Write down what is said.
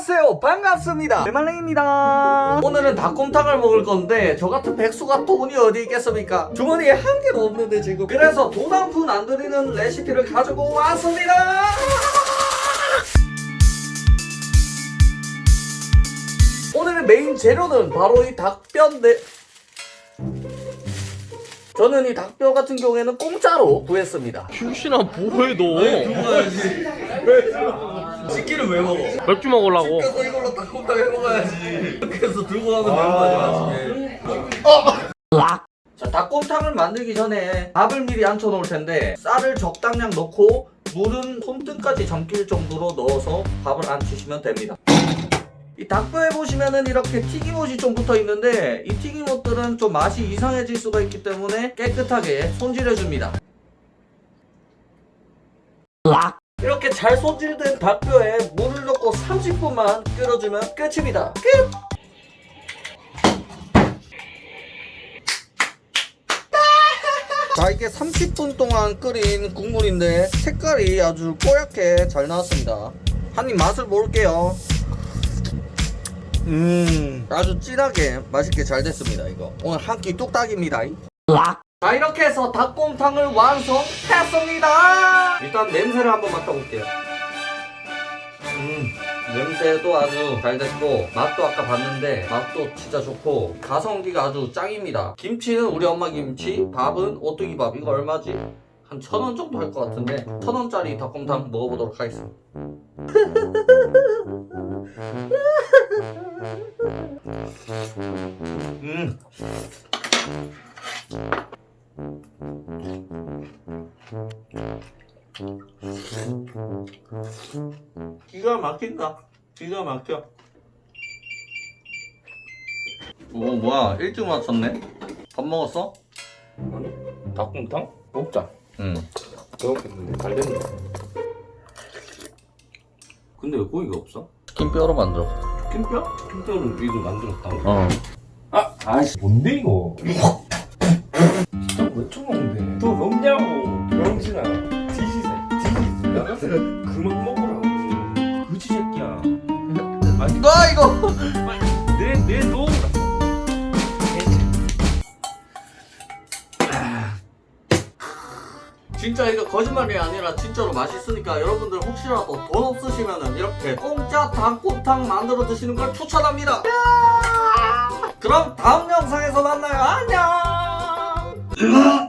안녕하세요. 반갑습니다. 대말랭입니다. 오늘은 닭곰탕을 먹을 건데 저 같은 백수가 돈이 어디 있겠습니까? 주머니에 한 개도 없는데 지금. 그래서 돈 한 푼안 들이는 레시피를 가지고 왔습니다. 오늘의 메인 재료는 바로 이 닭뼈인데 저는 이 닭뼈 같은 경우에는 공짜로 구했습니다. 휴신아 뭐해 너 치킨을 왜 먹어? 맥주 먹으려고 그래서 이걸로 닭곰탕 해 먹어야지. 이렇게 해서 들고 가면 되는 거지, 나중에. 자, 닭곰탕을 만들기 전에 밥을 미리 앉혀 놓을 텐데 쌀을 적당량 넣고 물은 손등까지 잠길 정도로 넣어서 밥을 앉히시면 됩니다. 이 닭뼈에 보시면은 이렇게 튀김옷이 좀 붙어 있는데 이 튀김옷들은 좀 맛이 이상해질 수가 있기 때문에 깨끗하게 손질해 줍니다. 이렇게 잘 손질된 닭뼈에 물을 넣고 30분만 끓여주면 끝입니다. 끝! 자 이게 30분 동안 끓인 국물인데 색깔이 아주 뽀얗게 잘 나왔습니다. 한 입 맛을 볼게요. 음 아주 진하게 맛있게 잘 됐습니다 이거 오늘 한 끼 뚝딱입니다. 자 이렇게 해서 닭곰탕을 완성했습니다. 일단 냄새를 한번 맡아볼게요. 음 냄새도 아주 잘 됐고 맛도 아까 봤는데 맛도 진짜 좋고 가성비가 아주 짱입니다. 김치는 우리 엄마 김치 밥은 오뚜기밥. 이거 얼마지? 한 천 원 정도 할 것 같은데 천 원짜리 닭곰탕 먹어보도록 하겠습니다. 음 기가 막힌다. 기가 막혀. 오 뭐야 일찍 맞췄네. 밥 먹었어? 아니 닭곰탕? 먹자 응. 배고팠는데 잘 됐네 근데 왜 고기가 없어? 치킨뼈로 만들어. 치킨뼈? 치킨뼈를 이거 만들었다고? 어. 아 아이씨 뭔데 이거 그만 먹으라고 그지 새끼야 아니 이거 이거. 내내 놓으라 진짜 이거 거짓말이 아니라 진짜로 맛있으니까 여러분들 혹시라도 돈 없으시면은 이렇게 공짜 닭곰탕 만들어 드시는 걸 추천합니다. 그럼 다음 영상에서 만나요. 안녕.